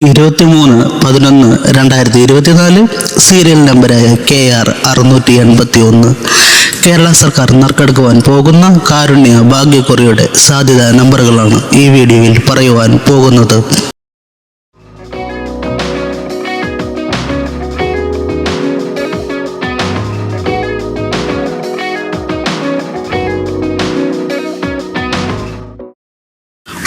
ഇരുപത്തിമൂന്ന് പതിനൊന്ന് രണ്ടായിരത്തി ഇരുപത്തിനാല് സീരിയൽ നമ്പരായ കെ ആർ അറുന്നൂറ്റി എൺപത്തി ഒന്ന് കേരള സർക്കാർ നറുക്കെടുക്കുവാൻ പോകുന്ന കാരുണ്യ ഭാഗ്യക്കുറിയുടെ സാധ്യതാ നമ്പറുകളാണ് ഈ വീഡിയോയിൽ പറയുവാൻ പോകുന്നത്.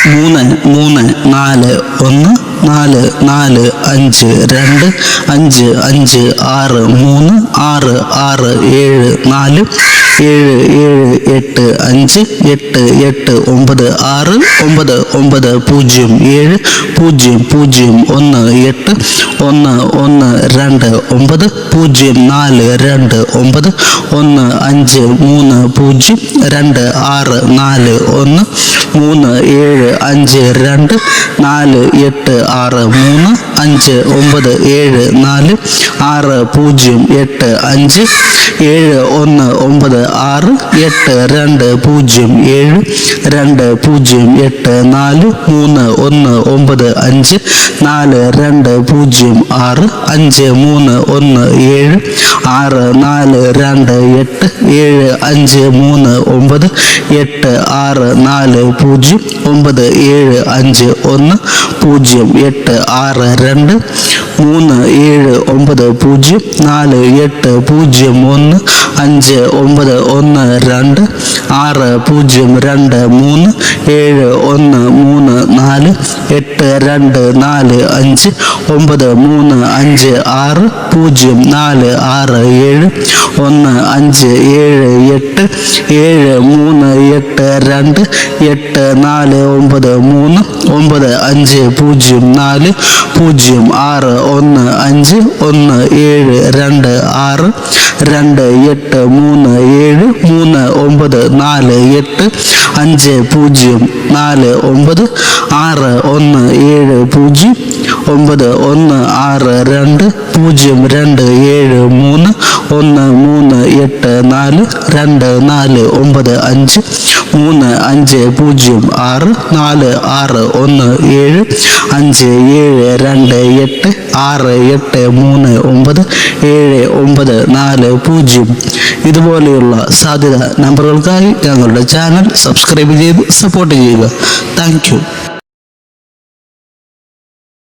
മൂന്ന് മൂന്ന് നാല് ഒന്ന് നാല് നാല് അഞ്ച് രണ്ട് അഞ്ച് അഞ്ച് ആറ് മൂന്ന് ആറ് ആറ് ഏഴ് നാല് ഏഴ് ഏഴ് എട്ട് അഞ്ച് എട്ട് എട്ട് ഒമ്പത് ആറ് ഒമ്പത് ഒമ്പത് പൂജ്യം ഏഴ് പൂജ്യം പൂജ്യം ഒന്ന് എട്ട് ഒന്ന് ഒന്ന് രണ്ട് ഒമ്പത് പൂജ്യം നാല് രണ്ട് ഒമ്പത് ഒന്ന് അഞ്ച് മൂന്ന് പൂജ്യം രണ്ട് ആറ് നാല് ഒന്ന് മൂന്ന് ഏഴ് അഞ്ച് രണ്ട് നാല് എട്ട് ആറ് മൂന്ന് അഞ്ച് ഒമ്പത് ഏഴ് നാല് ആറ് പൂജ്യം എട്ട് അഞ്ച് ഏഴ് ഒന്ന് ഒമ്പത് ആറ് എട്ട് രണ്ട് പൂജ്യം ഏഴ് രണ്ട് പൂജ്യം എട്ട് നാല് മൂന്ന് ഒന്ന് ഒമ്പത് അഞ്ച് നാല് രണ്ട് പൂജ്യം ആറ് അഞ്ച് മൂന്ന് ഒന്ന് ഏഴ് ആറ് നാല് രണ്ട് എട്ട് ഏഴ് അഞ്ച് മൂന്ന് ഒമ്പത് എട്ട് ആറ് നാല് പൂജ്യം ഒമ്പത് ഏഴ് അഞ്ച് ഒന്ന് പൂജ്യം എട്ട് ആറ് രണ്ട് മൂന്ന് ഏഴ് ഒമ്പത് പൂജ്യം നാല് എട്ട് പൂജ്യം ഒന്ന് അഞ്ച് ഒമ്പത് ഒന്ന് രണ്ട് ആറ് പൂജ്യം രണ്ട് മൂന്ന് ഏഴ് ഒന്ന് മൂന്ന് നാല് എട്ട് രണ്ട് നാല് അഞ്ച് ഒമ്പത് മൂന്ന് അഞ്ച് ആറ് പൂജ്യം നാല് ആറ് ഏഴ് ഒന്ന് അഞ്ച് ഏഴ് എട്ട് ഏഴ് മൂന്ന് എട്ട് രണ്ട് എട്ട് നാല് ഒമ്പത് മൂന്ന് ഒമ്പത് അഞ്ച് പൂജ്യം നാല് പൂജ്യം ആറ് ഒന്ന് അഞ്ച് ഒന്ന് ഏഴ് രണ്ട് ആറ് രണ്ട് എട്ട് മൂന്ന് ഏഴ് മൂന്ന് ഒമ്പത് നാല് എട്ട് അഞ്ച് പൂജ്യം നാല് ഒമ്പത് ആറ് ഒന്ന് ഏഴ് പൂജ്യം ഒമ്പത് ഒന്ന് ആറ് രണ്ട് പൂജ്യം രണ്ട് ഏഴ് മൂന്ന് ഒന്ന് മൂന്ന് എട്ട് നാല് രണ്ട് നാല് ഒമ്പത് അഞ്ച് മൂന്ന് അഞ്ച് പൂജ്യം ആറ് നാല് ആറ് ഒന്ന് ഏഴ് അഞ്ച് ഏഴ് രണ്ട് എട്ട് ആറ് എട്ട് മൂന്ന് ഒമ്പത് ഏഴ് ഒമ്പത് നാല് പൂജ്യം. ഇതുപോലെയുള്ള സാധ്യത നമ്പറുകൾക്കായി ഞങ്ങളുടെ ചാനൽ സബ്സ്ക്രൈബ് ചെയ്ത് സപ്പോർട്ട് ചെയ്യുക. താങ്ക്